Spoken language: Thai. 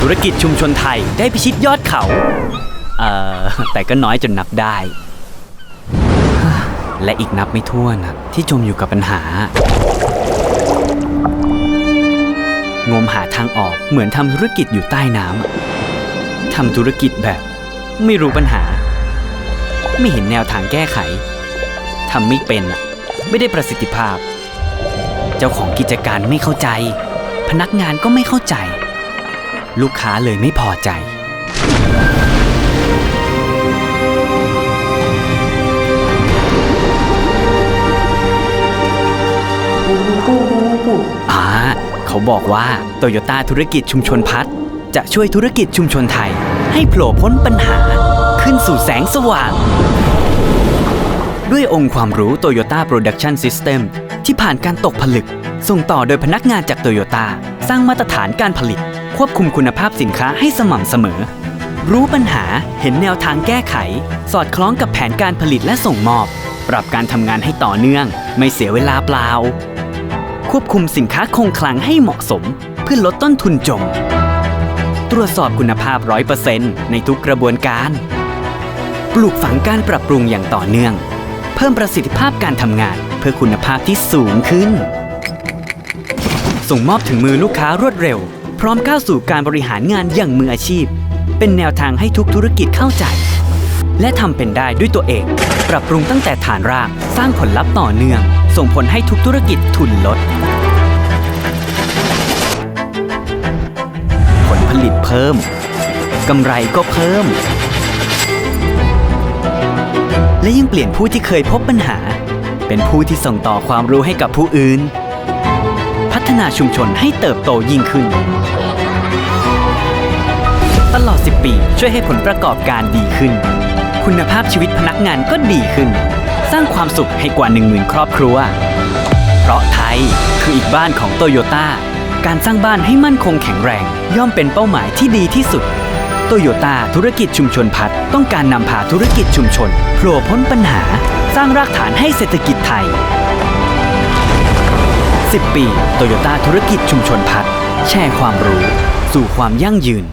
ธุรกิจชุมชนไทยได้พิชิตยอดเขา เอ่อ แต่ก็น้อยจนนับได้ และอีกนับไม่ถ้วนนะที่จมอยู่กับปัญหา งมหาทางออกเหมือนทำธุรกิจอยู่ใต้น้ำทำธุรกิจแบบ ไม่รู้ปัญหา ไม่เห็นแนวทางแก้ไขทำไม่เป็น ไม่ได้ประสิทธิภาพ เจ้าของกิจการไม่เข้าใจ พนักงานก็ไม่เข้าใจ ลูกค้าเลยไม่พอใจ อ่า เขาบอกว่าโตโยต้าธุรกิจชุมชนพัฒน์จะช่วยธุรกิจชุมชนไทย ให้โผล่พ้นปัญหา ขึ้นสู่แสงสว่าง ด้วยองค์ความรู้ Toyota Production System ที่ผ่านการตกผลึก ส่งต่อโดยพนักงานจาก Toyota สร้างมาตรฐานการผลิต ควบคุมคุณภาพสินค้าให้สม่ำเสมอ รู้ปัญหาเห็นแนวทางแก้ไข สอดคล้องกับแผนการผลิตและส่งมอบ ปรับการทำงานให้ต่อเนื่อง ไม่เสียเวลาเปล่า ควบคุมสินค้าคงคลังให้เหมาะสม เพื่อลดต้นทุนจม ตรวจสอบคุณภาพ 100%ในทุกกระบวนการ ปลูกฝังการปรับปรุงอย่างต่อเนื่อง เพิ่มประสิทธิภาพการทำงานเพื่อคุณภาพที่สูงขึ้น ส่งมอบถึงมือลูกค้ารวดเร็ว พร้อมก้าวสู่การบริหารงานอย่างมืออาชีพ เป็นแนวทางให้ทุกธุรกิจเข้าใจ และทำเป็นได้ด้วยตัวเอง ปรับปรุงตั้งแต่ฐานรากสร้างผลลัพธ์ต่อเนื่อง ส่งผลให้ทุกธุรกิจทุนลด ผลผลิตเพิ่มกำไรก็เพิ่ม และยังเปลี่ยนผู้ที่เคยพบปัญหา เป็นผู้ที่ส่งต่อความรู้ให้กับผู้อื่น ฒนาชุมชนให้เติบโตยิ่งขึ้น ตลอด 10 ปี ช่วยให้ผลประกอบการดีขึ้น คุณภาพชีวิตพนักงานก็ดีขึ้น สร้างความสุขให้กว่า 10,000 ครอบครัว เพราะไทยคืออีกบ้านของโตโยต้าการสร้างบ้านให้มั่นคงแข็งแรง ย่อมเป็นเป้าหมายที่ดีที่สุดโตโยต้าธุรกิจชุมชนพัฒน์ต้องการนำพาธุรกิจชุมชนโผล่พ้นปัญหา สร้างรากฐานให้เศรษฐกิจไทย 10 ปีโตโยต้าธุรกิจชุมชนพัฒน์แชร์ความรู้ สู่ความยั่งยืน